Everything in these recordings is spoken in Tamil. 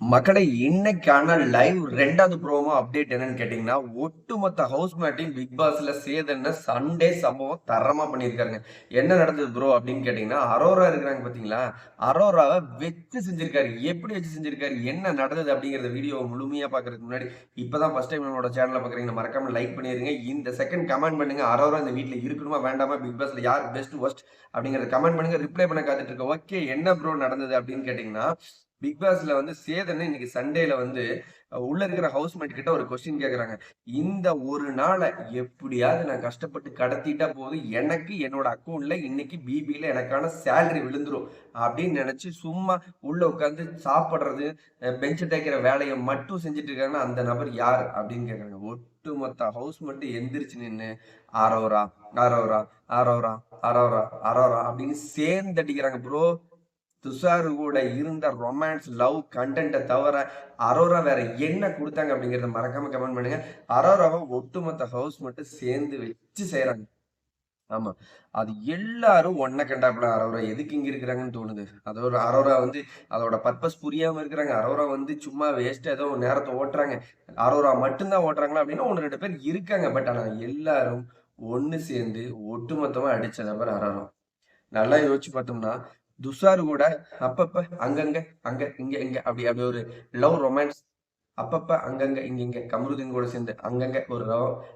மக்களை இன்னைக்கான லைவ் ரெண்டாவது ப்ரோமோ அப்டேட் என்னன்னு கேட்டீங்கன்னா ஒட்டுமொத்த ஹவுஸ் மேட்டின் பிக் பாஸ்ல சேதன்னு சண்டே சம்பவம் தரமா பண்ணியிருக்காருங்க. என்ன நடந்தது ப்ரோ அப்படின்னு கேட்டீங்கன்னா அரோரா இருக்கிறாங்க பாத்தீங்களா? அரோராவை வச்சு செஞ்சிருக்காரு. எப்படி வச்சு செஞ்சிருக்காரு? என்ன நடந்தது அப்படிங்கிறத வீடியோ முழுமையா பாக்குறதுக்கு முன்னாடி இப்பதான் ஃபர்ஸ்ட் டைம் நம்மளோட சேனலை பாக்குறீங்க. மறக்காம லைக் பண்ணிருங்க. இந்த செகண்ட் கமெண்ட் பண்ணுங்க. அரோரா இந்த வீட்டுல இருக்கணுமா வேண்டாமா? பிக் பாஸ்ல யார் பெஸ்ட் ஒஸ்ட் அப்படிங்கறத கமெண்ட் பண்ணுங்க. ரிப்ளை பண்ண காத்துட்டு இருக்க ஓகே என்ன ப்ரோ நடந்தது அப்படின்னு கேட்டீங்கன்னா பிக் பாஸ்ல வந்து சேதன் இன்னைக்கு சண்டேல வந்து உள்ள இருக்கிற ஹவுஸ்மேட் கிட்ட ஒரு கொஸ்டின் கேக்குறாங்க. இந்த ஒரு நாளை எப்படியாவது நான் கஷ்டப்பட்டு கடத்திட்டா போதும். எனக்கு என்னோட அக்கௌண்ட்ல இன்னைக்கு பிபில எனக்கான சேலரி விழுந்துரும். அப்படின்னு நினைச்சு சும்மா உள்ள உட்காந்து சாப்பிடுறது பெஞ்ச் தேய்க்கிற வேலையை மட்டும் செஞ்சுட்டு இருக்காங்கன்னா அந்த நபர் யார்? அப்படின்னு கேக்குறாங்க. ஒட்டுமொத்த ஹவுஸ் மட்டும் எந்திரிச்சு நின்று Aurora Aurora Aurora Aurora Aurora அப்படின்னு சேர்ந்து அடிக்கிறாங்க ப்ரோ துஷாரு கூட இருந்த ரொமான்ஸ் லவ் கண்டென்ட்டை தவிர அரோரா வேற என்ன கொடுத்தாங்க அப்படிங்கிறத மறக்காம கமெண்ட் பண்ணுங்க. அரோராவை ஒட்டுமொத்த ஹவுஸ் மட்டும் சேர்ந்து வச்சு செய்யறாங்க ஆமா. அது எல்லாரும் ஒன்ன கண்டாப்புல அரோரா எதுக்கு இங்க இருக்கிறாங்கன்னு தோணுது. அதோட அரோரா வந்து அதோட பர்பஸ் புரியாம இருக்கிறாங்க. அரோரா வந்து சும்மா வேஸ்ட் ஏதோ நேரத்தை ஓட்டுறாங்க. அரோரா மட்டும்தான் ஓட்டுறாங்களா அப்படின்னா ஒன்று ரெண்டு பேர் இருக்காங்க. பட் ஆனா எல்லாரும் ஒன்று சேர்ந்து ஒட்டுமொத்தமா அடிச்ச நபர் அரோரா. நல்லா யோசிச்சு பார்த்தோம்னா துஷாரு கூட அப்பப்ப அங்கங்க அங்க இங்க இங்க அப்படி அப்படி ஒரு லவ் ரொமான்ஸ் அப்பப்ப அங்கங்க இங்க இங்க கமருதீன் கூட சேர்ந்து அங்கங்க ஒரு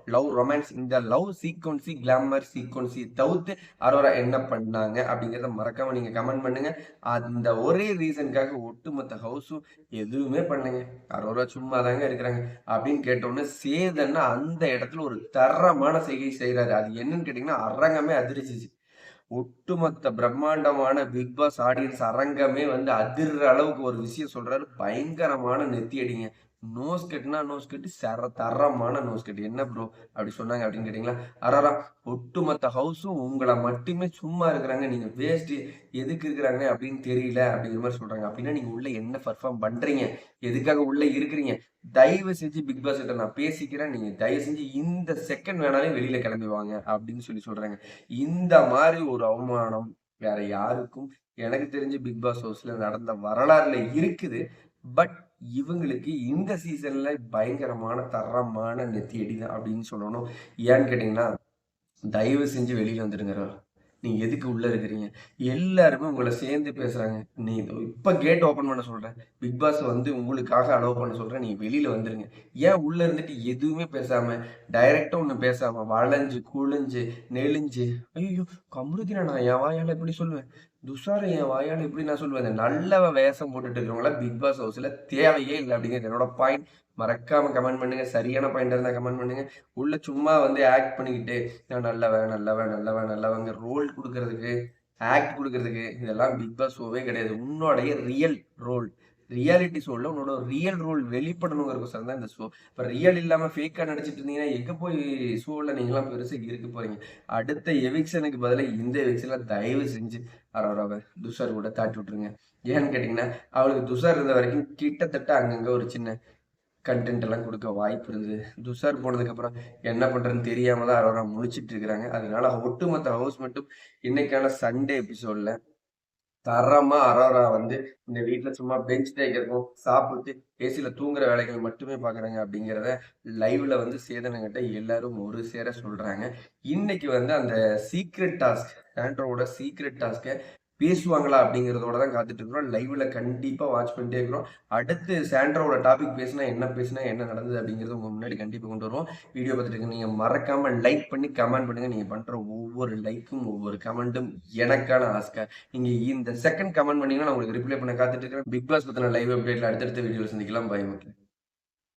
லவ் ரொமான்ஸ் இந்த லவ் சீக்வன்சி கிளாமர் சீக்வன்சி தவிர்த்து அரோரா என்ன பண்ணாங்க அப்படிங்கிறத மறக்காம நீங்க கமெண்ட் பண்ணுங்க. அந்த ஒரே ரீசனுக்காக ஒட்டுமொத்த ஹவுஸும் எதுவுமே பண்ணுங்க அரோரா சும்மா தாங்க இருக்கிறாங்க அப்படின்னு கேட்டோன்னே சேதன்னா அந்த இடத்துல ஒரு தரமான செய்கை செய்யறாரு அது என்னன்னு கேட்டீங்கன்னா அரங்கமே அதிர்ச்சிச்சு. ஒட்டுமொத்த பிரம்மாண்டமான பிக் பாஸ் ஆடியன்ஸ் அரங்கமே வந்து அதிர்ற அளவுக்கு ஒரு விஷயம் சொல்றாரு. பயங்கரமான நெத்தியடிங்க. நோஸ் கட்டுனா நோஸ் கட்டு சர தரமான நோஸ் கட்டு. என்ன ப்ரோ அப்படி சொன்னாங்க அப்படின்னு கேட்டீங்களா? அரரா ஒட்டுமொத்த ஹவுஸும் உங்களை மட்டுமே சும்மா இருக்கிறாங்க. நீங்க வேஸ்ட் எதுக்கு இருக்கிறாங்க அப்படின்னு தெரியல அப்படிங்கிற மாதிரி சொல்றாங்க. அப்படின்னா நீங்க உள்ள என்ன பர்ஃபார்ம் பண்றீங்க? எதுக்காக உள்ள இருக்கிறீங்க? தயவு செஞ்சு பிக் பாஸ் கிட்ட நான் பேசிக்கிறேன். நீங்க தயவு செஞ்சு இந்த செகண்ட் வேணாலும் வெளியில கிளம்பி வாங்க அப்படின்னு சொல்லி சொல்றாங்க. இந்த மாதிரி ஒரு அவமானம் வேற யாருக்கும் எனக்கு தெரிஞ்சு பிக் பாஸ் ஹவுஸ்ல நடந்த வரலாறுல இருக்குது. பட் இவங்களுக்கு இந்த சீசன்ல பயங்கரமான தரமான நெத்தியடி தான் அப்படின்னு சொல்லணும். ஏன்னு கேட்டீங்கன்னா தயவு செஞ்சு வெளியில வந்துடுங்க நீங்க எதுக்கு உள்ள இருக்கிறீங்க? எல்லாருமே உங்களை சேர்ந்து பேசுறாங்க. நீ இப்ப கேட் ஓபன் பண்ண சொல்றேன். பிக் பாஸ் வந்து உங்களுக்காக அலோவ் பண்ண சொல்றேன். நீங்க வெளியில வந்துருங்க. ஏன் உள்ள இருந்துட்டு எதுவுமே பேசாம டைரக்டா ஒண்ணு பேசாம வளைஞ்சு குழிஞ்சு நெளிஞ்சு ஐயோ கமருதினா நான் என் வாயால எப்படி சொல்லுவேன். துஷார் என் வாயால் எப்படி நான் சொல்லுவேன்? நல்லவ வேஷம் போட்டுட்டு இருக்கிறவங்களாம் பிக் பாஸ் ஹவுஸில் தேவையே இல்லை அப்படிங்கிறது என்னோட பாயிண்ட் மறக்காம கமெண்ட் பண்ணுங்க. சரியான பாயிண்ட் இருந்தால் கமெண்ட் பண்ணுங்க. உள்ள சும்மா வந்து ஆக்ட் பண்ணிக்கிட்டு நான் நல்லவன் நல்லவன் நல்லவன் நல்லவங்க ரோல் கொடுக்கறதுக்கு ஆக்ட் கொடுக்கறதுக்கு இதெல்லாம் பிக் பாஸ் ஷோவே கிடையாது. உன்னோடைய ரியல் ரோல் ரியாலிட்டி ஷோவில் உன்னோட ரியல் ரோல் வெளிப்படணுங்கிறக்கோசரம் தான் இந்த ஷோ இப்போ ரியல் இல்லாமல் ஃபேக்காக நடிச்சிட்டு இருந்தீங்கன்னா எங்கே போய் ஷோவில் நீங்களாம் பெருசாக இருக்க போறீங்க? அடுத்த எவிக்ஷனுக்கு பதிலாக இந்த எவிக்ஷனில் தயவு செஞ்சு அரோராவை துஷார் கூட தாட்டி விட்டுருங்க. ஏன்னு கேட்டிங்கன்னா அவளுக்கு துஷார் இருந்த வரைக்கும் கிட்டத்தட்ட அங்கங்கே ஒரு சின்ன கண்டென்ட் எல்லாம் கொடுக்க வாய்ப்பு இருந்தது. துஷார் போனதுக்கப்புறம் என்ன பண்ணுறதுன்னு தெரியாம தான் அரோரா முழிச்சிட்டு இருக்கிறாங்க. அதனால ஒட்டுமொத்த ஹவுஸ் மட்டும் இன்னைக்கான சண்டே எபிசோடில் தரமா அரோரா வந்து இந்த வீட்ல சும்மா பெஞ்ச் தேய்க்கிறக்கும் சாப்பிட்டு ஏசில தூங்குற வேலைகள் மட்டுமே பாக்குறாங்க அப்படிங்கிறத லைவ்ல வந்து சேதனங்கிட்ட எல்லாரும் ஒரு சேர சொல்றாங்க. இன்னைக்கு வந்து அந்த சீக்ரெட் டாஸ்க் ஆண்ட்ரோட சீக்ரெட் டாஸ்க்கை பேசுவாங்களா அப்படிங்கிறதோட தான் காத்துட்டு இருக்கிறோம் லைவ்ல கண்டிப்பா வாட்ச் பண்ணிட்டே இருக்கிறோம். அடுத்து சாண்ட்ராவோட டாபிக் பேசினா என்ன பேசினா என்ன நடந்தது அப்படிங்கிறது உங்க முன்னாடி கண்டிப்பா கொண்டு வருவோம். வீடியோ பார்த்துட்டு நீங்க மறக்காம லைக் பண்ணி கமெண்ட் பண்ணுங்க. நீங்க பண்ற ஒவ்வொரு லைக்கும் ஒவ்வொரு கமெண்ட்டும் எனக்கான ஆஸ்கா நீங்க இந்த செகண்ட் கமெண்ட் பண்ணீங்கன்னா நான் உங்களுக்கு ரிப்ளை பண்ண காத்துட்டு இருக்கிறேன் பிக் பாஸ் பத்தின லைவ் அப்டேட்ல அடுத்தடுத்த வீடியோ சந்திக்கலாம். பயம்